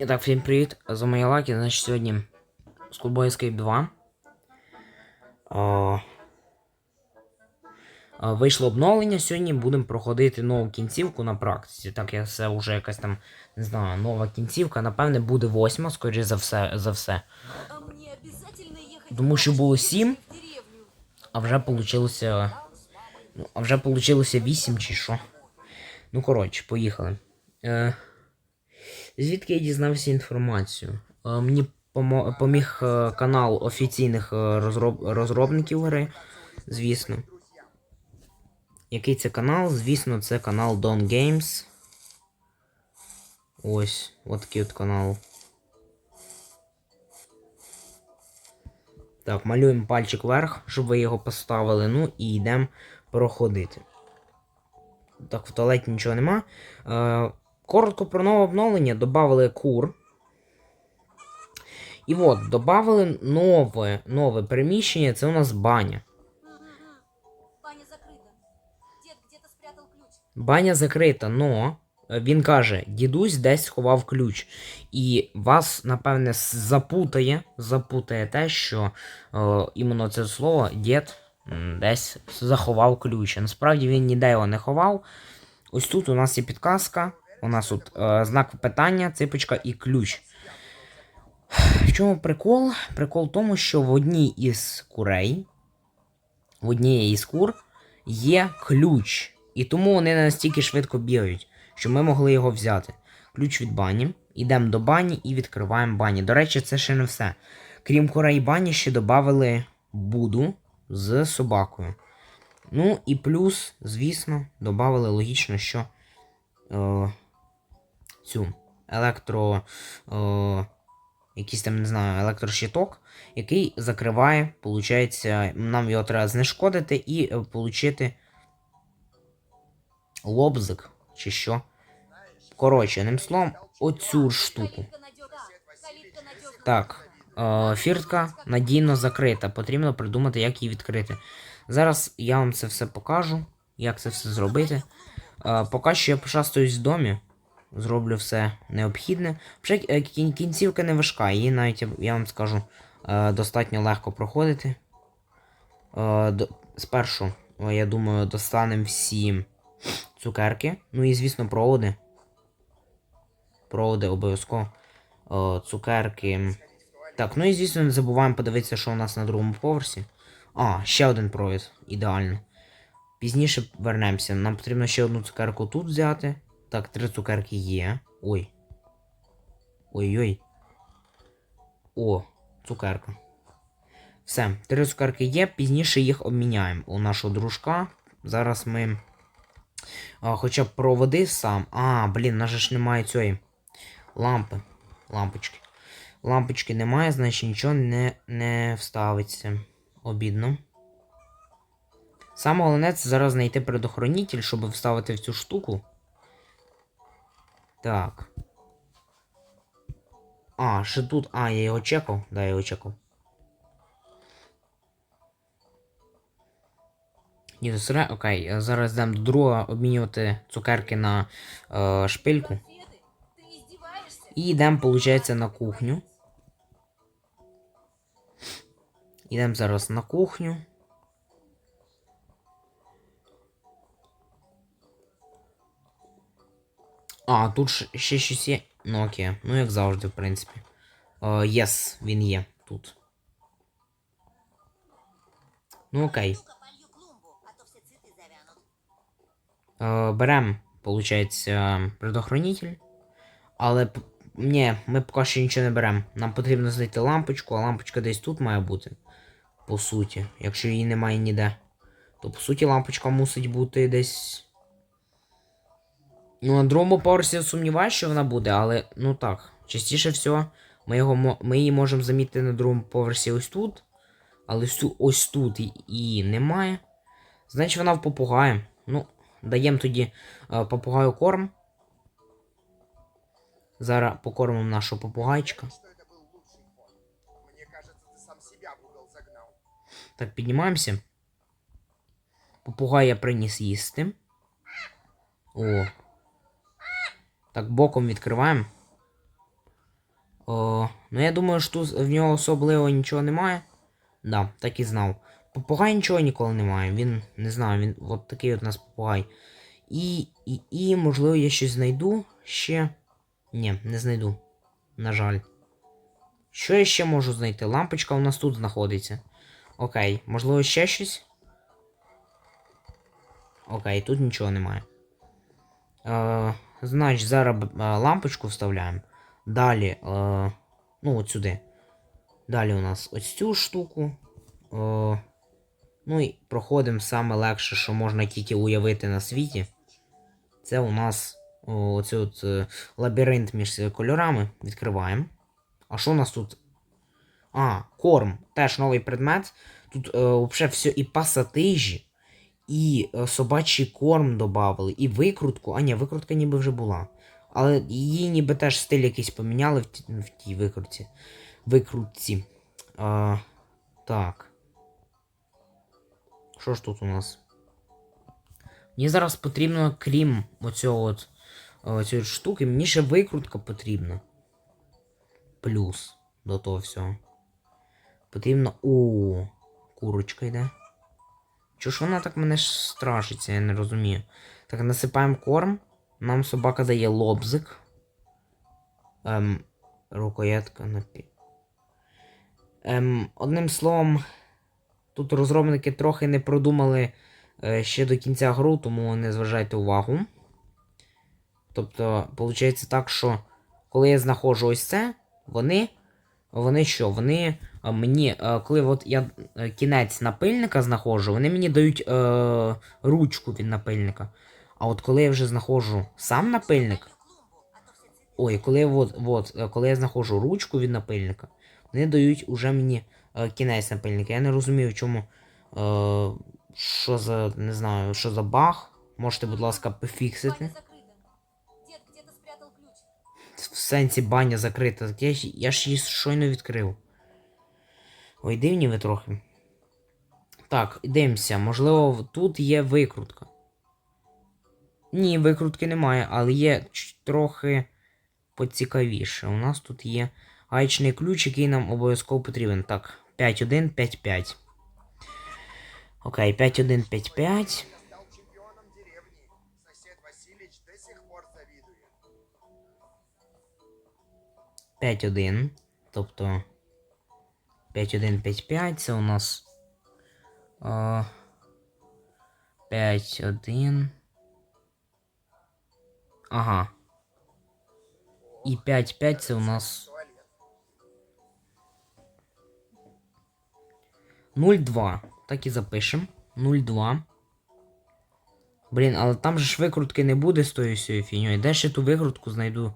І так, всім привіт. З вами я Лакі, значить сьогодні Schoolboy Escape 2. О, вийшло обновлення. Сьогодні будемо проходити нову кінцівку на практиці. Так як це вже якась там, не знаю, нова кінцівка. Напевне, буде восьма, скоріше за все. за все. Думаю, що було сім. А вже получилося. Ну, а вже получилося 8 чи що. Ну, коротше, поїхали. Е, звідки я дізнався інформацію? Е, мені поміг е, канал офіційних е, розроб... розробників гри, звісно. Який це канал? Звісно, це канал Don Games. Ось, от такий от канал. Так, малюємо пальчик вверх, щоб ви його поставили. Ну і йдемо проходити. Так, в туалеті нічого нема. Коротко про нове обновлення. Добавили кур. І от, додали нове, нове приміщення, це у нас баня. Баня закрыта. Дед где-то спрятал ключ. Баня закрита, но е, він каже, дідусь десь сховав ключ. І вас, напевне, запутає, запутає те, що е, іменно це слово дід десь заховав ключ. Насправді він ніде його не ховав. Ось тут у нас є підказка. У нас тут е, знак питання, ципочка і ключ. В чому прикол? Прикол в тому, що в одній із курей, в однієї із кур є ключ. І тому вони не настільки швидко бігають, що ми могли його взяти. Ключ від бані. Йдемо до бані і відкриваємо бані. До речі, це ще не все. Крім курей бані, ще додали буду з собакою. Ну і плюс, звісно, додали логічно, що е, цю електро. Е, якийсь там, не знаю, електрощиток, який закриває, получається, нам його треба знешкодити і е, получити лобзик чи що. Коротше, одним словом, оцю штуку. Так, е, фіртка надійно закрита. Потрібно придумати, як її відкрити. Зараз я вам це все покажу, як це все зробити. Е, поки що я пошастаюсь в домі, зроблю все необхідне. Вже е, кінцівка не важка, її навіть я, вам скажу е, достатньо легко проходити. Е, спершу, я думаю, достанемо всі цукерки. Ну і, звісно, проводи. Проводи обов'язково. Цукерки. Так, ну і звісно, не забуваємо подивитися, що у нас на другому поверсі. А, ще один провід. Ідеально. Пізніше вернемося. Нам потрібно ще одну цукерку тут взяти. Так, три цукерки є. Ой. Ой-ой. О, цукерка. Все, три цукерки є, пізніше їх обміняємо у нашого дружка. Зараз ми. А, хоча б проводи сам. А, блін, нас ж немає цієї лампи. Лампочки. Лампочки немає, значить нічого не, не вставиться. Обідно. Саме головне це зараз знайти предохранитель, щоб вставити в цю штуку. Так. А, ще тут. А, я його чекав. Да, я його чекав. Ні, сре, окей, зараз йдемо до друга обмінювати цукерки на е, шпильку. І йдемо, виходить, на кухню. Йдемо зараз на кухню. А, тут ще щось є. Ну окей. Ну, як завжди, в принципі. Єс, він є тут. Ну окей. Е, берем, получається, предохранитель. Але ні, ми поки що нічого не беремо. Нам потрібно знайти лампочку, а лампочка десь тут має бути. По суті, якщо її немає ніде. То по суті лампочка мусить бути десь. Ну, на другому поверсі я сумніваюся, що вона буде, але ну так. Частіше всього, ми, його, мо- ми її можемо замітити на другому поверсі ось тут. Але ось ту- ось тут і- її немає. Значить, вона в попугая. Ну, даємо тоді е, попугаю корм. Зараз покормимо нашого попугайчика. что это был лучший ход. Мне кажется, ты сам себя в угол загнал. Так, піднімаємося. Попугай я приніс їсти. О. так, боком відкриваємо. О, ну я думаю, що тут в нього особливо нічого немає. Да, так і знав. Попугай нічого ніколи немає. Він не знаю, він от такий от у нас попугай. І, і, і, можливо, я щось знайду ще. Ні, не знайду. На жаль. Що я ще можу знайти? Лампочка у нас тут знаходиться. Окей, можливо, ще щось? Окей, тут нічого немає. Е, значить, зараз е, лампочку вставляємо. Далі, е, ну, от сюди. Далі у нас ось цю штуку. Е, ну і проходимо саме легше, що можна тільки уявити на світі. Це у нас оцей от е, лабіринт між кольорами. Відкриваємо. А що у нас тут? А, корм. Теж новий предмет. Тут е, взагалі все і пасатижі, і е, собачий корм додали, і викрутку. А ні, викрутка ніби вже була. Але її ніби теж стиль якийсь поміняли в, ті, в тій викрутці. Викрутці. А, так. Що ж тут у нас? Мені зараз потрібно, крім оцього от, е, цієї штуки, мені ще викрутка потрібна. Плюс до того всього. Потрібно. О, курочка йде. Чого ж вона так мене страшиться, я не розумію. Так, насипаємо корм. Нам собака дає лобзик. Ем, рукоятка на пі. Ем, одним словом, тут розробники трохи не продумали е, ще до кінця гру, тому не зважайте увагу. Тобто, виходить так, що коли я знаходжу ось це, вони. Вони що? Вони мені, е, коли от я е, кінець напильника знаходжу, вони мені дають е, ручку від напильника. А от коли я вже знаходжу сам напильник. Ой, коли, от, от, е, коли я знаходжу ручку від напильника, вони дають уже мені е, кінець напильника. Я не розумію, чому. Е, що за. не знаю, що за баг. Можете, будь ласка, пофіксити. В сенсі баня закрита. Так я, я ж її щойно відкрив. Ой, дивні ви трохи. Так, дивимося. Можливо, тут є викрутка. Ні, викрутки немає, але є трохи поцікавіше. У нас тут є гаечний ключ, який нам обов'язково потрібен. Так, 5-1, 5-5. Окей, 5-1, 5-5. 5-1. Тобто 5-1-5-5 це у нас. 5-1. Ага. І 5-5 це у нас Туалет. 0-2. Так і запишемо. 0-2. Блін, але там же ж викрутки не буде з тою всією фігньою. Де ще ту викрутку знайду?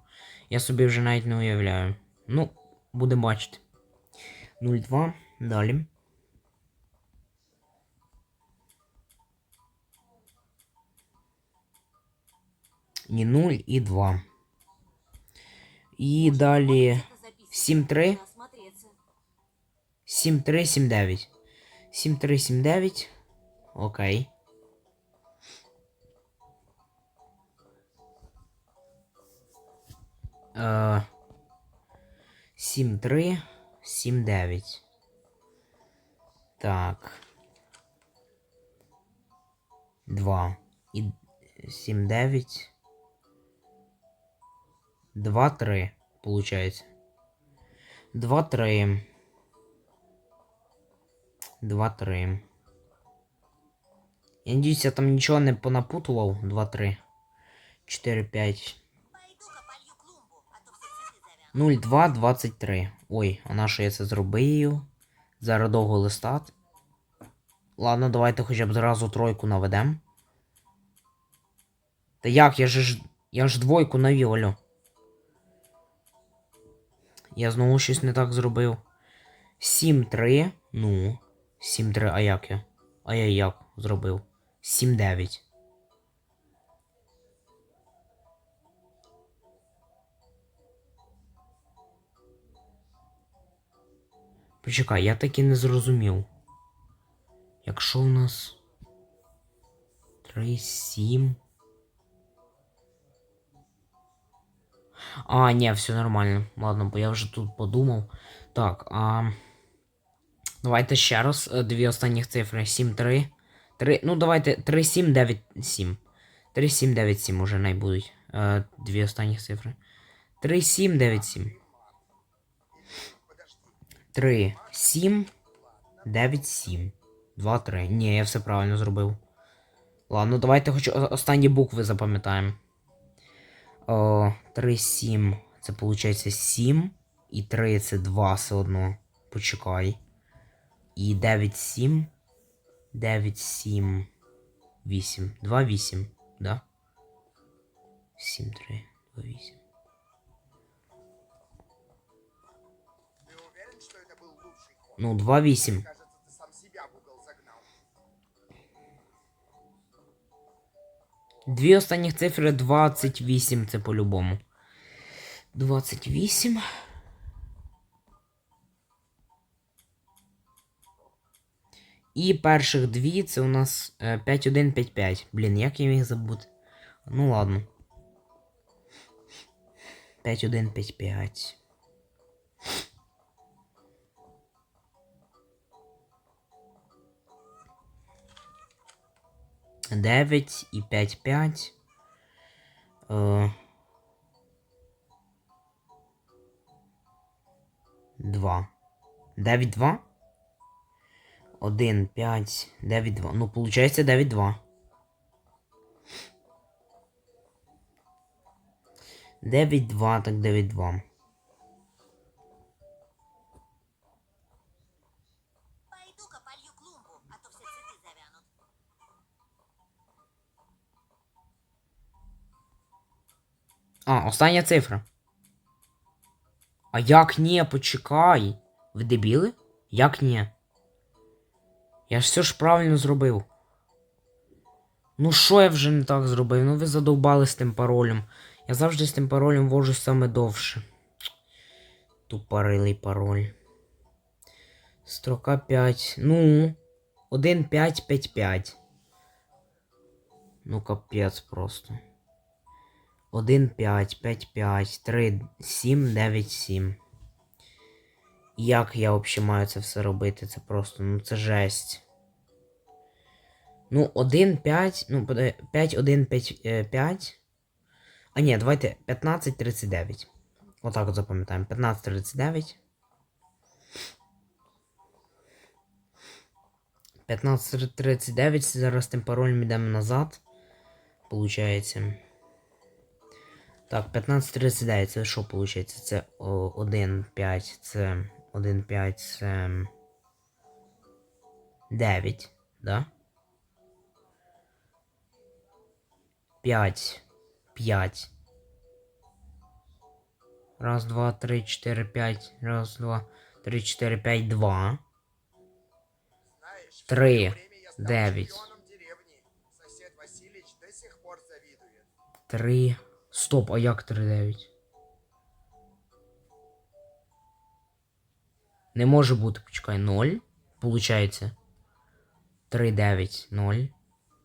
Я собі вже навіть не уявляю. Ну, будемо бачити. 0-2. Далі. Ні 0 і 2. І далі Это записано. 7-3. Надо осмотреться. 7379. 7379. Окей. Е, 7379. Так. 2. І 79. 2, 3. Получається. 2, 3. 2-3. Я надіюсь, я там нічого не понапутував. 2-3. 4-5. 0223. Ой, а на що я це зробив? Зараз довго листат. Ладно, давайте хоча б зразу тройку наведем. Та як? Я ж я ж двойку навів. Я знову щось не так зробив. 7-3. Ну. 7-3, а як я? А я як зробив? 7-9. Почекай, я таки не зрозумів. Якщо у нас 3, 7. А, ні, все нормально. Ладно, бо я вже тут подумав. Так, а. Давайте ще раз. е, Дві останніх цифри. 7, 3. 3. Ну, давайте 3, 7, 9, 7. 3, 7, 9, 7 уже не будуть. Е, Дві останніх цифри. 3, 7, 9, 7. Подожди. 3, 7, 9, 7. 2, 3. Ні, я все правильно зробив. Ладно, давайте хоч останні букви запам'ятаємо. 3, 7. Це виходить 7. І 3 це 2 все одно. Почекай. І 9, 7. 9, 7. 8. 2, 8. Да? 7, 3, 2, 8. Угол загнал. Дві останніх цифри 28, це по-любому. 28. І перших дві це у нас е, 5-1-5-5. Блін, як я міг забути? Ну ладно. 5-1-5-5. 9 і 5, 5. Е, 2. 9, 2? 1, 5, 9, 2. Ну, получається 9, 2. 9, 2, так 9, 2. А, остання цифра. А як ні, почекай. Ви дебіли? Як ні? Я ж все ж правильно зробив. Ну що я вже не так зробив? Ну ви задовбали з тим паролем. Я завжди з тим паролем вожу саме довше. Тупорилий пароль. Строка 5. Ну. 1, 5, 5, 5. Ну капець просто. 1, 5, 5, 5, 3, 7, 9, 7. Як я взагалі маю це все робити? Це просто, ну це жесть. Ну, 1, 5, ну, 5, 1, 5, 5. А ні, давайте 15, 39. Отак от запам'ятаємо. 15, 39. 15, 39, зараз тим паролем йдемо назад. Получається. Так, 1539, це що виходить? Це 1, 5, це 1, 5, це 9, да? 5, 5. Раз, два, три, чотири, п'ять. Раз, два, три, чотири, п'ять, два. Три, девять. Три. Стоп, а як 3-9? Не може бути, почекай, 0. Получається. 3-9, 0.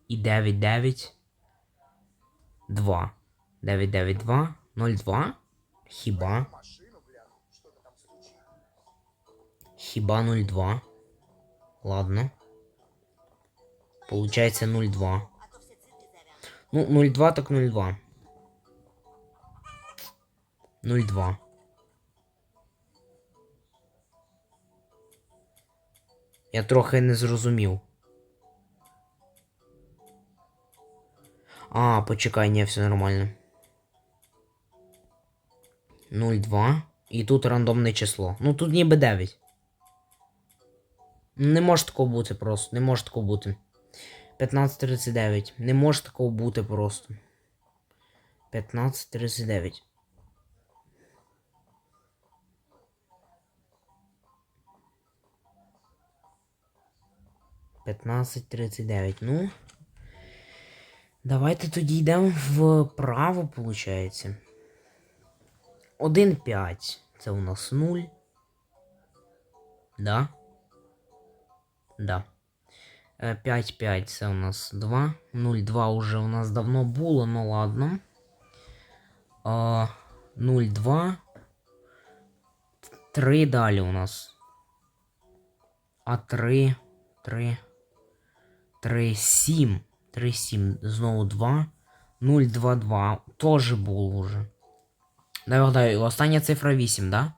І 9-9. 2. 9-9-2. 0-2. Хіба? Что-то там стучит. Хіба 0-2. Ладно. Получається 0-2. А то все цветы завянут. Ну, 0,2 так 0,2. 0,2. Я трохи не зрозумів. А, почекай, ні, все нормально. 0,2. І тут рандомне число. Ну тут ніби 9. Не може такого бути просто. Не може такого бути. 1539. Не може такого бути просто. 1539. П'ятнадцять тридцять дев'ять. Ну. Давайте тоді йдемо вправо, виходить. 1, 5. Це у нас 0. Да? Да. 5-5 це у нас 2. 0-2 уже у нас давно було, ну ладно. А, 0,2. 3 далі у нас. А 3, 3, 3, 7. 3, 7. Знову 2. 0, 2, 2. Тоже був уже. Дай вгадаю, остання цифра 8, да?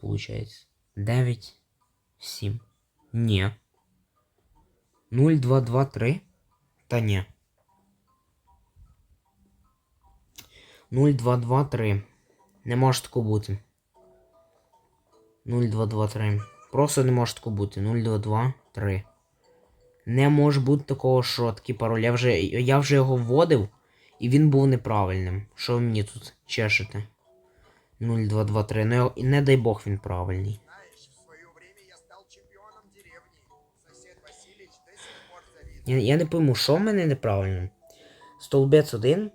Получається. 9, 7. Ні. 0, 2, 2, 3. Та ні. 0, 2, 2, 3. Не може такого бути. 0, 2, 2, 3. Просто не може такого бути. 0, 2, 2, 3. Не може бути такого, що такий пароль. Я вже, я вже його вводив, і він був неправильним. Що ви мені тут чешете? 0, 2, 2, 3. Ну, не дай Бог він правильний. Я, я не пойму, що в мене неправильно. Столбець 1.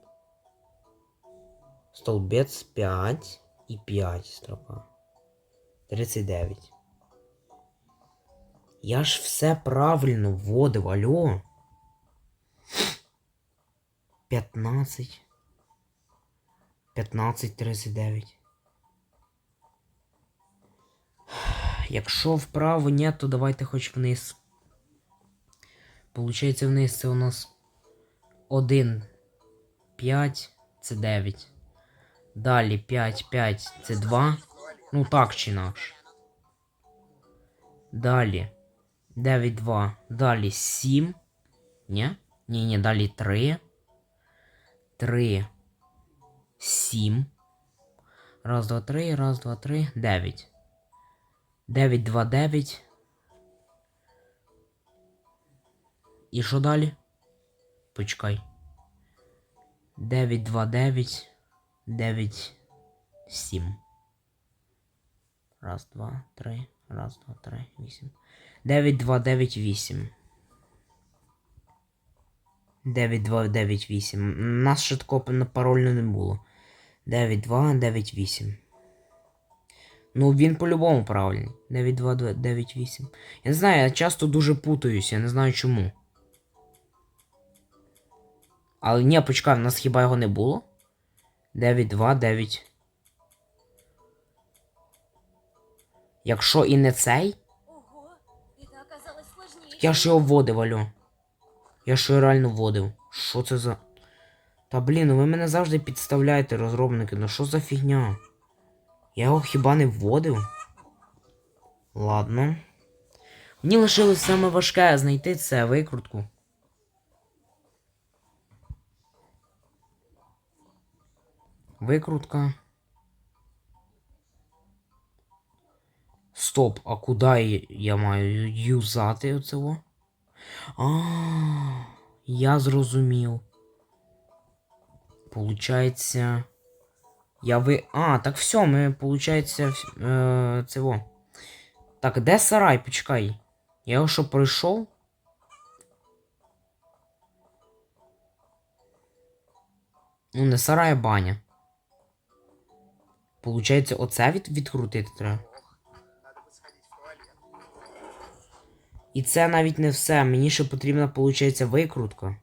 Столбець 5 і 5 строка. 39. Я ж все правильно вводив, алло. 15. 15, 39. Якщо вправо ні, то давайте хоч вниз. Получається вниз це у нас 1, 5, це 9. Далі 5, 5, це 2. Ну так чи інакше. Далі 9, 2. Далі 7. Ні? Ні, ні, далі 3. 3. 7. Раз, два, три, раз, два, три, 9. 9, 2, 9. І що далі? Почекай. 9, 2, 9, 9, 7. Раз, два, три, раз, два, три, вісім. 9, 2, 9, 8. 9, 2, 9, 8. У нас ще такого парольно не було. 9, 2, 9, 8. Ну, він по-любому правильний. 9, 2, 2, 9, 8. Я не знаю, я часто дуже путаюсь, я не знаю чому. Але ні, почекай, в нас хіба його не було? 9, 2, 9. Якщо і не цей, я ж його вводив, алло. Я ж його реально вводив. Що це за. Та блін, ну ви мене завжди підставляєте, розробники. Ну що за фігня? Я його хіба не вводив? Ладно. Мені лишилось саме важке знайти це викрутку. Викрутка. Стоп, а куди я- маю юзати оцього? А, я зрозумів. Получається. Я ви. А, так все, ми, получається, е, цього. Так, де сарай? Почекай. Я його що пройшов? Ну, не сарай, а баня. Получається, оце від, відкрутити треба. І це навіть не все. Мені ще потрібна, виходить, викрутка.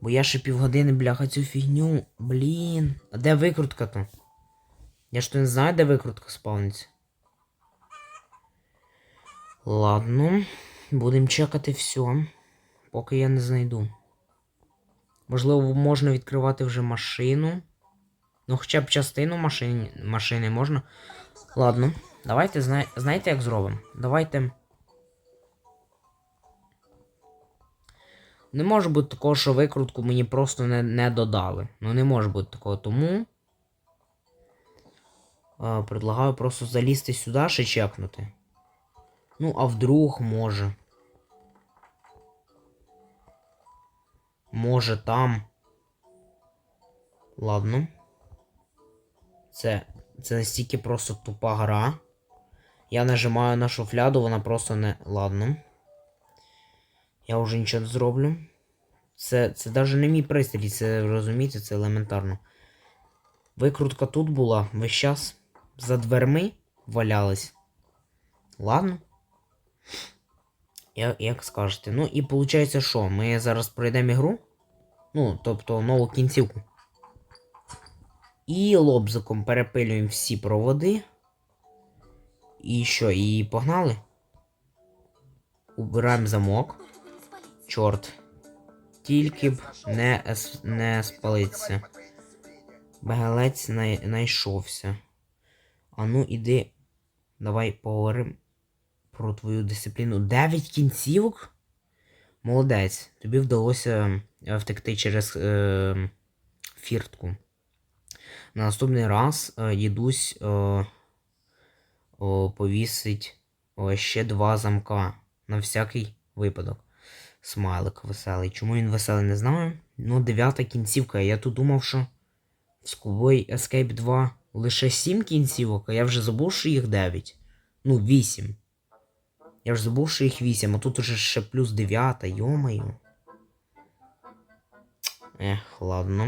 Бо я ще півгодини, бляха, цю фігню. Блін. А де викрутка то? Я ж то не знаю, де викрутка спавниться. Ладно. Будемо чекати все. Поки я не знайду. Можливо, можна відкривати вже машину. Ну, хоча б частину машини, машини можна. Ладно. Давайте, зна... знаєте, як зробимо? Давайте. Не може бути такого, що викрутку мені просто не, не додали. Ну не може бути такого. Тому. А, предлагаю просто залізти сюди ще чекнути. Ну, а вдруг може. Може там. Ладно. Це. Це настільки просто тупа гра. Я нажимаю на шуфляду, вона просто не. Ладно. Я вже нічого не зроблю. Це, це навіть не мій пристрій, це розумієте, це елементарно. Викрутка тут була, весь час за дверми валялась. Ладно. Як, як скажете. Ну і виходить, що? Ми зараз пройдемо ігру. Ну, тобто нову кінцівку. І лобзиком перепилюємо всі проводи. І що, і погнали? Убираємо замок. Чорт. Тільки б не, не спалиться. Бегалець най- знайшовся. А ну іди. Давай поговоримо про твою дисципліну. Дев'ять кінцівок? Молодець. Тобі вдалося е, втекти через е, фіртку. На наступний раз е, дідусь е, о, повісить ще два замка. На всякий випадок. Смайлик веселий. Чому він веселий, не знаю. Ну, дев'ята кінцівка. Я тут думав, що в Schoolboy Escape 2 лише 7 кінцівок, а я вже забув, що їх 9. Ну, 8. Я ж забув, що їх 8, а тут уже ще плюс 9, йомаю. Ех, ладно.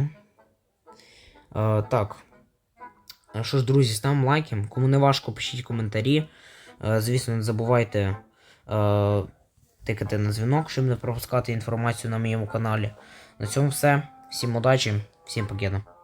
Е, так. Е, Що ж, друзі, ставимо лайки. Кому не важко, пишіть коментарі. Е, звісно, не забувайте е, тикати на дзвінок, щоб не пропускати інформацію на моєму каналі. На цьому все. Всім удачі, всім покеда.